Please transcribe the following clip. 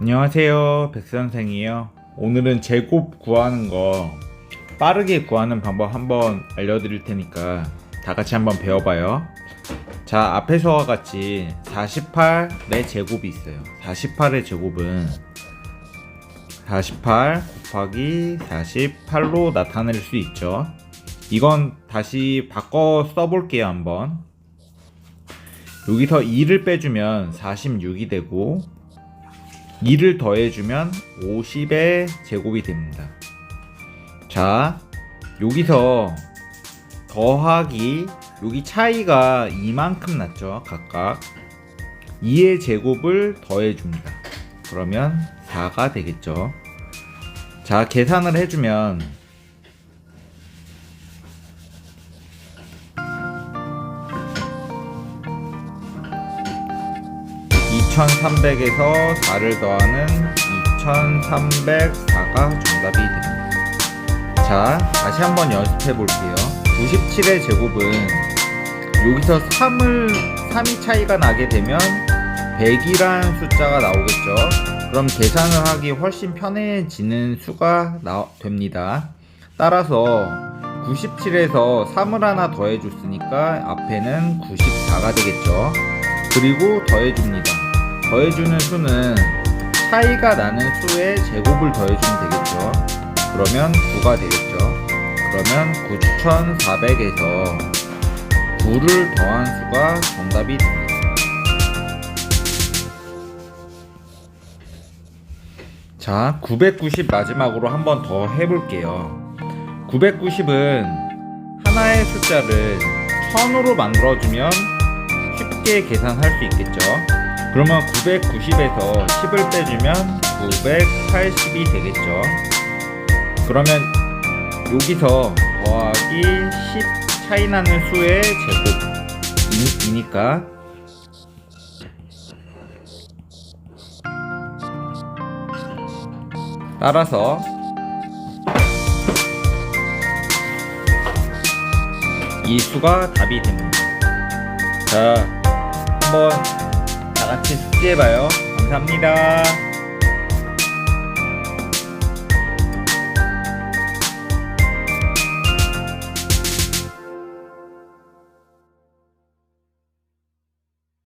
안녕하세요. 백선생이에요. 오늘은 제곱 구하는 거 빠르게 구하는 방법 한번 알려드릴 테니까 다 같이 한번 배워봐요. 자 앞에서와 같이 48의 제곱이 있어요. 48의 제곱은 48 곱하기 48로 나타낼 수 있죠. 이건 다시 바꿔 써볼게요 한번. 여기서 2를 빼주면 46이 되고 2를 더해주면 50의 제곱이 됩니다. 자, 여기서 더하기, 여기 차이가 이만큼 났죠, 각각. 2의 제곱을 더해줍니다. 그러면 4가 되겠죠. 자, 계산을 해주면 2300에서 4를 더하는 2304가 정답이 됩니다. 자, 다시 한번 연습해 볼게요. 97의 제곱은 여기서 3을 3이 차이가 나게 되면 100이란 숫자가 나오겠죠. 그럼 계산을 하기 훨씬 편해지는 수가 나, 됩니다. 따라서 97에서 3을 하나 더해 줬으니까 앞에는 94가 되겠죠. 그리고 더해줍니다. 더해주는 수는 차이가 나는 수의 제곱을 더해주면 되겠죠. 그러면 9가 되겠죠. 그러면 9400에서 9를 더한 수가 정답이 됩니다. 자, 990 마지막으로 한 번 더 해볼게요. 990은 하나의 숫자를 1000으로 만들어주면 쉽게 계산할 수 있겠죠. 그러면 990에서 10을 빼주면 980이 되겠죠. 그러면 여기서 더하기 10 차이 나는 수의 제곱이니까 따라서 이 수가 답이 됩니다. 자, 한번 다 같이 숙지해봐요. 감사합니다.